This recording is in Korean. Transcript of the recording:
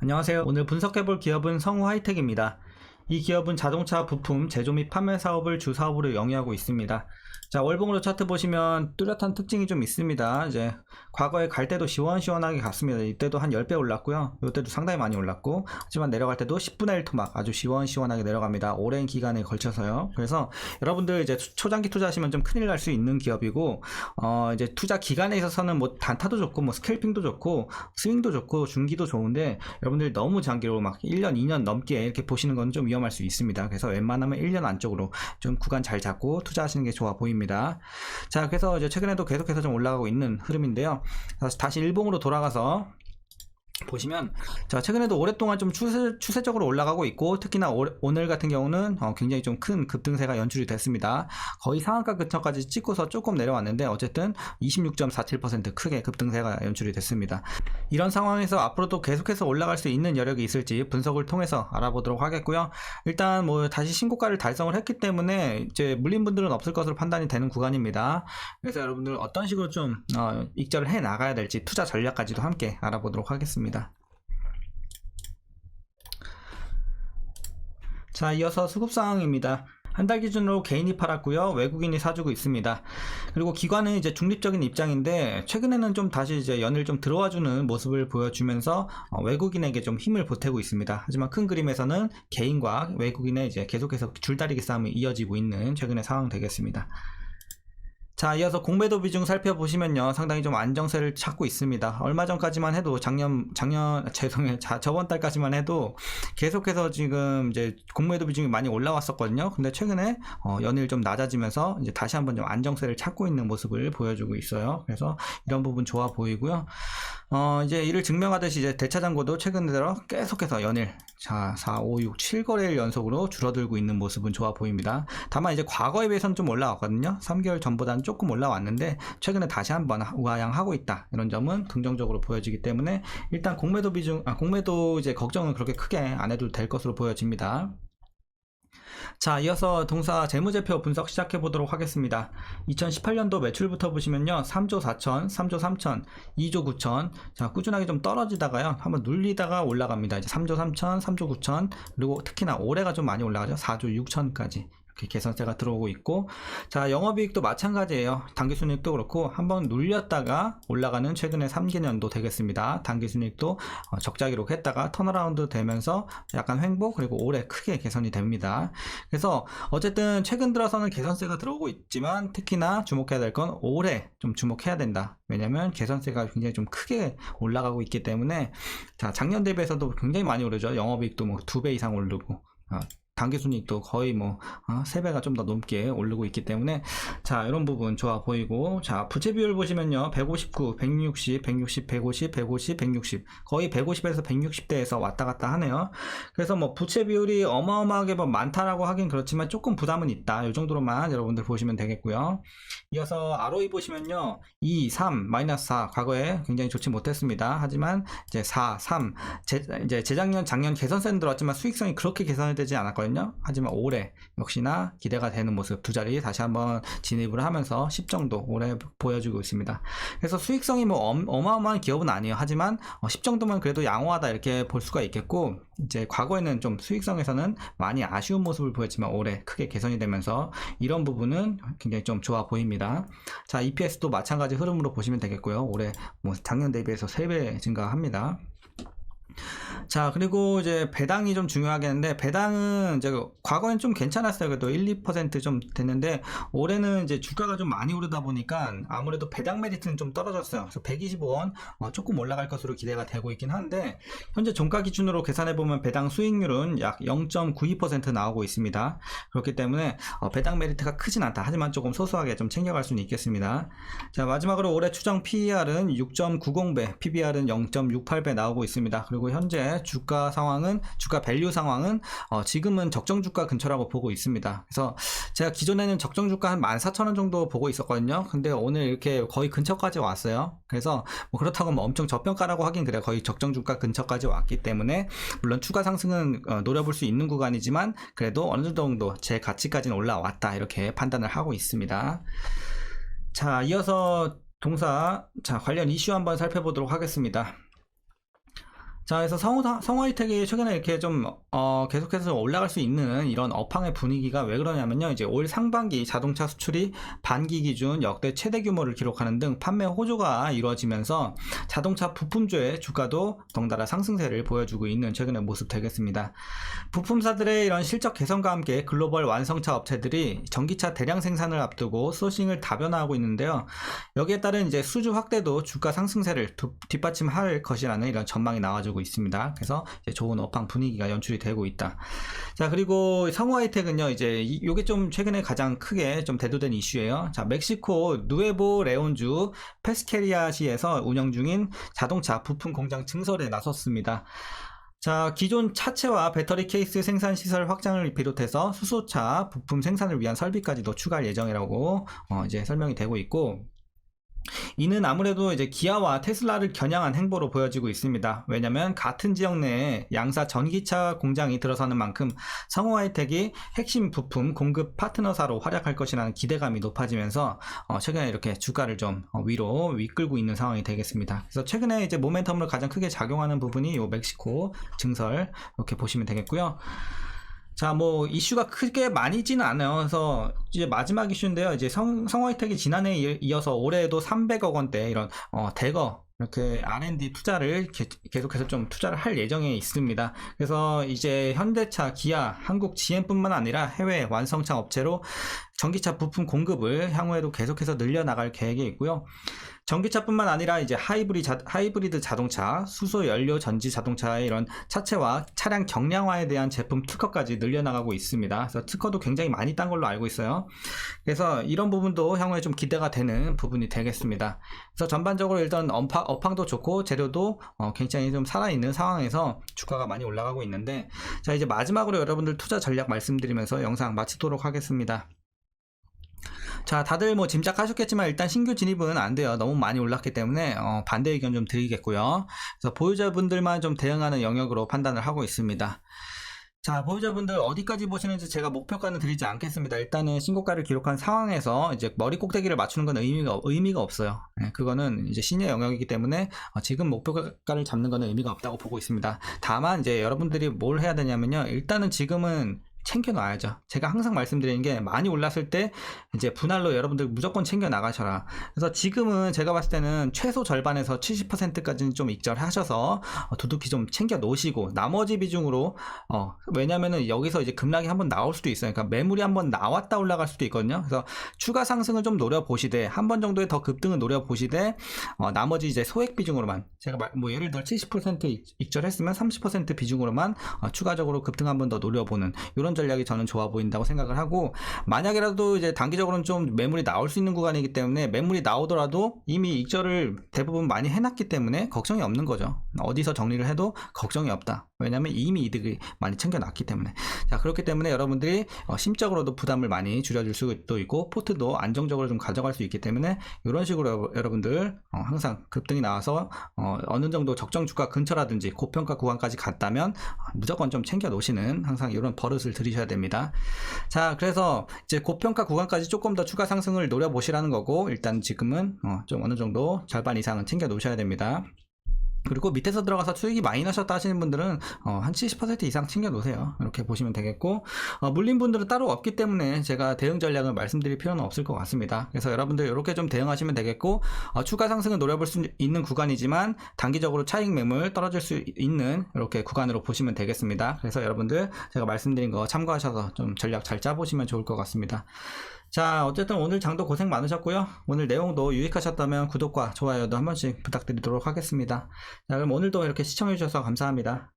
안녕하세요. 오늘 분석해볼 기업은 성우 하이텍입니다. 이 기업은 자동차 부품 제조 및 판매 사업을 주 사업으로 영위하고 있습니다. 자, 월봉으로 차트 보시면 뚜렷한 특징이 좀 있습니다. 이제 과거에 갈 때도 시원시원하게 갔습니다. 이때도 한 10배 올랐고요. 이때도 상당히 많이 올랐고, 하지만 내려갈 때도 10분의 1 토막 아주 시원시원하게 내려갑니다. 오랜 기간에 걸쳐서요. 그래서 여러분들 이제 초장기 투자하시면 좀 큰일 날 수 있는 기업이고, 어, 이제 투자 기간에 있어서는 뭐 단타도 좋고, 뭐 스캘핑도 좋고, 스윙도 좋고, 중기도 좋은데, 여러분들 너무 장기로 막 1년, 2년 넘게 이렇게 보시는 건 좀 위험 할 수 있습니다. 그래서 웬만하면 1년 안쪽으로 좀 구간 잘 잡고 투자하시는 게 좋아 보입니다. 자, 그래서 이제 최근에도 계속해서 좀 올라가고 있는 흐름인데요. 다시 일봉으로 돌아가서 보시면 자 최근에도 오랫동안 좀 추세, 추세적으로 올라가고 있고 특히나 올- 오늘 같은 경우는 어, 굉장히 좀 큰 급등세가 연출이 됐습니다. 거의 상한가 근처까지 찍고서 조금 내려왔는데 어쨌든 26.47% 크게 급등세가 연출이 됐습니다. 이런 상황에서 앞으로도 계속해서 올라갈 수 있는 여력이 있을지 분석을 통해서 알아보도록 하겠고요. 일단 뭐 다시 신고가를 달성을 했기 때문에 이제 물린 분들은 없을 것으로 판단이 되는 구간입니다. 그래서 여러분들 어떤 식으로 좀 어, 익절을 해 나가야 될지 투자 전략까지도 함께 알아보도록 하겠습니다. 자, 이어서 수급 상황입니다. 한달 기준으로 개인이 팔았고요. 외국인이 사주고 있습니다. 그리고 기관은 이제 중립적인 입장인데 최근에는 좀 다시 이제 연을 좀 들어와 주는 모습을 보여주면서 어, 외국인에게 좀 힘을 보태고 있습니다. 하지만 큰 그림에서는 개인과 외국인의 이제 계속해서 줄다리기 싸움이 이어지고 있는 최근의 상황 되겠습니다. 자, 이어서 공매도 비중 살펴보시면요. 상당히 좀 안정세를 찾고 있습니다. 얼마 전까지만 해도 작년, 작년, 죄송해요. 자, 저번 달까지만 해도 계속해서 지금 이제 공매도 비중이 많이 올라왔었거든요. 근데 최근에 어, 연일 좀 낮아지면서 이제 다시 한번 좀 안정세를 찾고 있는 모습을 보여주고 있어요. 그래서 이런 부분 좋아 보이고요. 어, 이제 이를 증명하듯이 이제 대차장고도 최근 들어 계속해서 연일 자, 4, 5, 6, 7거래일 연속으로 줄어들고 있는 모습은 좋아 보입니다. 다만 이제 과거에 비해서는 좀 올라왔거든요. 3개월 전보다는 조금 올라왔는데 최근에 다시 한번 우하향하고 있다. 이런 점은 긍정적으로 보여지기 때문에 일단 공매도 비중, 아, 공매도 이제 걱정은 그렇게 크게 안 해도 될 것으로 보여집니다. 자, 이어서 동사 재무제표 분석 시작해 보도록 하겠습니다. 2018년도 매출부터 보시면요. 3조 4천, 3조 3천, 2조 9천. 자, 꾸준하게 좀 떨어지다가요. 한번 눌리다가 올라갑니다. 이제 3조 3천, 3조 9천. 그리고 특히나 올해가 좀 많이 올라가죠. 4조 6천까지. 개선세가 들어오고 있고 자 영업이익도 마찬가지예요. 당기순이익도 그렇고 한번 눌렸다가 올라가는 최근의 3개년도 되겠습니다. 당기순이익도 어, 적자 기록했다가 턴어라운드 되면서 약간 횡보 그리고 올해 크게 개선이 됩니다. 그래서 어쨌든 최근 들어서는 개선세가 들어오고 있지만 특히나 주목해야 될 건 올해 좀 주목해야 된다. 왜냐면 개선세가 굉장히 좀 크게 올라가고 있기 때문에 자 작년 대비해서도 굉장히 많이 오르죠. 영업이익도 뭐 두 배 이상 오르고 어, 단기순이익도 거의 뭐 어, 3배가 좀 더 넘게 오르고 있기 때문에 자 이런 부분 좋아 보이고 자 부채 비율 보시면요. 159, 160, 160, 150, 150, 160 거의 150에서 160대에서 왔다 갔다 하네요. 그래서 뭐 부채 비율이 어마어마하게 뭐 많다라고 하긴 그렇지만 조금 부담은 있다. 이 정도로만 여러분들 보시면 되겠고요. 이어서 ROE 보시면요. 2, 3, 마이너스 4 과거에 굉장히 좋지 못했습니다. 하지만 이제 4, 3 제, 이제 재작년 작년 개선세는 들어왔지만 수익성이 그렇게 개선이 되지 않았거든요 하지만 올해 역시나 기대가 되는 모습 두 자리 다시 한번 진입을 하면서 10 정도 올해 보여주고 있습니다. 그래서 수익성이 뭐 엄- 어마어마한 기업은 아니에요. 하지만 어, 10 정도면 그래도 양호하다 이렇게 볼 수가 있겠고 이제 과거에는 좀 수익성에서는 많이 아쉬운 모습을 보였지만 올해 크게 개선이 되면서 이런 부분은 굉장히 좀 좋아 보입니다. 자 EPS도 마찬가지 흐름으로 보시면 되겠고요. 올해 뭐 작년 대비해서 3배 증가합니다 자, 그리고 이제 배당이 좀 중요하겠는데, 배당은 이제 과거엔 좀 괜찮았어요. 그래도 1, 2%좀 됐는데, 올해는 이제 주가가 좀 많이 오르다 보니까 아무래도 배당 메리트는 좀 떨어졌어요. 그래서 125원 어, 조금 올라갈 것으로 기대가 되고 있긴 한데, 현재 종가 기준으로 계산해보면 배당 수익률은 약 0.92% 나오고 있습니다. 그렇기 때문에 어, 배당 메리트가 크진 않다. 하지만 조금 소소하게 좀 챙겨갈 수는 있겠습니다. 자, 마지막으로 올해 추정 PER은 6.90배, PBR은 0.68배 나오고 있습니다. 그리고 현재 주가 상황은 주가 밸류 상황은 어, 지금은 적정 주가 근처라고 보고 있습니다. 그래서 제가 기존에는 적정 주가 한 14,000원 정도 보고 있었거든요. 근데 오늘 이렇게 거의 근처까지 왔어요. 그래서 뭐 그렇다고 뭐 엄청 저평가라고 하긴 그래요. 거의 적정 주가 근처까지 왔기 때문에 물론 추가 상승은 어, 노려볼 수 있는 구간이지만 그래도 어느 정도 제 가치까지는 올라왔다 이렇게 판단을 하고 있습니다. 자, 이어서 동사 자 관련 이슈 한번 살펴보도록 하겠습니다. 자, 그래서 성우, 성화이텍이 최근에 이렇게 좀, 어, 계속해서 올라갈 수 있는 이런 업황의 분위기가 왜 그러냐면요. 이제 올 상반기 자동차 수출이 반기 기준 역대 최대 규모를 기록하는 등 판매 호조가 이루어지면서 자동차 부품주의 주가도 덩달아 상승세를 보여주고 있는 최근의 모습 되겠습니다. 부품사들의 이런 실적 개선과 함께 글로벌 완성차 업체들이 전기차 대량 생산을 앞두고 소싱을 다변화하고 있는데요. 여기에 따른 이제 수주 확대도 주가 상승세를 두- 뒷받침할 것이라는 이런 전망이 나와주고 있습니다. 그래서 이제 좋은 업황 분위기가 연출이 되고 있다. 자 그리고 성우 하이텍은요 이제 이- 요게 좀 최근에 가장 크게 좀 대두된 이슈예요. 자 멕시코 누에보 레온주 페스케리아시에서 운영 중인 자동차 부품 공장 증설에 나섰습니다. 자, 기존 차체와 배터리 케이스 생산 시설 확장을 비롯해서 수소차 부품 생산을 위한 설비까지도 추가할 예정이라고 어, 이제 설명이 되고 있고 이는 아무래도 이제 기아와 테슬라를 겨냥한 행보로 보여지고 있습니다. 왜냐면 같은 지역 내에 양사 전기차 공장이 들어서는 만큼 성호 하이텍이 핵심 부품 공급 파트너사로 활약할 것이라는 기대감이 높아지면서 어, 최근에 이렇게 주가를 좀 어, 위로 이끌고 있는 상황이 되겠습니다. 그래서 최근에 이제 모멘텀을 가장 크게 작용하는 부분이 요 멕시코 증설 이렇게 보시면 되겠고요. 자, 뭐 이슈가 크게 많이지는 않아요. 그래서 이제 마지막 이슈인데요. 이제 성 성화이텍이 지난해에 이- 이어서 올해에도 300억 원대 이런 어, 대거 이렇게 R&D 투자를 게- 계속해서 좀 투자를 할 예정에 있습니다. 그래서 이제 현대차, 기아, 한국 GM뿐만 아니라 해외 완성차 업체로 전기차 부품 공급을 향후에도 계속해서 늘려나갈 계획이 있고요. 전기차뿐만 아니라 이제 하이브리 자, 하이브리드 자동차, 수소 연료 전지 자동차의 이런 차체와 차량 경량화에 대한 제품 특허까지 늘려나가고 있습니다. 그래서 특허도 굉장히 많이 딴 걸로 알고 있어요. 그래서 이런 부분도 향후에 좀 기대가 되는 부분이 되겠습니다. 그래서 전반적으로 일단 업황, 업황도 좋고 재료도 어, 굉장히 좀 살아있는 상황에서 주가가 많이 올라가고 있는데 자 이제 마지막으로 여러분들 투자 전략 말씀드리면서 영상 마치도록 하겠습니다. 자, 다들 뭐 짐작하셨겠지만 일단 신규 진입은 안 돼요. 너무 많이 올랐기 때문에 어, 반대 의견 좀 드리겠고요. 그래서 보유자분들만 좀 대응하는 영역으로 판단을 하고 있습니다. 자, 보유자분들 어디까지 보시는지 제가 목표가는 드리지 않겠습니다. 일단은 신고가를 기록한 상황에서 이제 머리 꼭대기를 맞추는 건 의미가, 의미가 없어요. 예, 그거는 이제 신의 영역이기 때문에 어, 지금 목표가를 잡는 거는 의미가 없다고 보고 있습니다. 다만 이제 여러분들이 뭘 해야 되냐면요. 일단은 지금은 챙겨놔야죠. 제가 항상 말씀드리는 게 많이 올랐을 때 이제 분할로 여러분들 무조건 챙겨 나가셔라. 그래서 지금은 제가 봤을 때는 최소 절반에서 70%까지는 좀 익절하셔서 어, 두둑히 좀 챙겨 놓으시고 나머지 비중으로 어 왜냐면은 여기서 이제 급락이 한번 나올 수도 있어요. 그러니까 매물이 한번 나왔다 올라갈 수도 있거든요. 그래서 추가 상승을 좀 노려 보시되 한 번 정도의 더 급등을 노려 보시되 어, 나머지 이제 소액 비중으로만 제가 말- 뭐 예를 들어 70% 익- 익절했으면 30% 비중으로만 어, 추가적으로 급등 한번 더 노려보는 이런 전략이 저는 좋아 보인다고 생각을 하고 만약이라도 이제 단기적으로는 좀 매물이 나올 수 있는 구간이기 때문에 매물이 나오더라도 이미 익절을 대부분 많이 해놨기 때문에 걱정이 없는 거죠. 어디서 정리를 해도 걱정이 없다. 왜냐면 이미 이득이 많이 챙겨놨기 때문에. 자, 그렇기 때문에 여러분들이 어, 심적으로도 부담을 많이 줄여줄 수도 있고, 포트도 안정적으로 좀 가져갈 수 있기 때문에, 이런 식으로 여러- 여러분들, 어, 항상 급등이 나와서, 어, 느 정도 적정 주가 근처라든지 고평가 구간까지 갔다면, 어, 무조건 좀 챙겨 놓으시는 항상 이런 버릇을 들이셔야 됩니다. 자, 그래서 이제 고평가 구간까지 조금 더 추가 상승을 노려보시라는 거고, 일단 지금은, 어, 좀 어느 정도 절반 이상은 챙겨 놓으셔야 됩니다. 그리고 밑에서 들어가서 수익이 많이 나셨다 하시는 분들은 어, 한 70% 이상 챙겨 놓으세요. 이렇게 보시면 되겠고 어, 물린 분들은 따로 없기 때문에 제가 대응 전략을 말씀드릴 필요는 없을 것 같습니다. 그래서 여러분들 이렇게 좀 대응하시면 되겠고 어, 추가 상승을 노려볼 수 있는 구간이지만 단기적으로 차익 매물 떨어질 수 있는 이렇게 구간으로 보시면 되겠습니다. 그래서 여러분들 제가 말씀드린 거 참고하셔서 좀 전략 잘 짜보시면 좋을 것 같습니다. 자, 어쨌든 오늘 장도 고생 많으셨고요. 오늘 내용도 유익하셨다면 구독과 좋아요도 한 번씩 부탁드리도록 하겠습니다. 자, 그럼 오늘도 이렇게 시청해주셔서 감사합니다.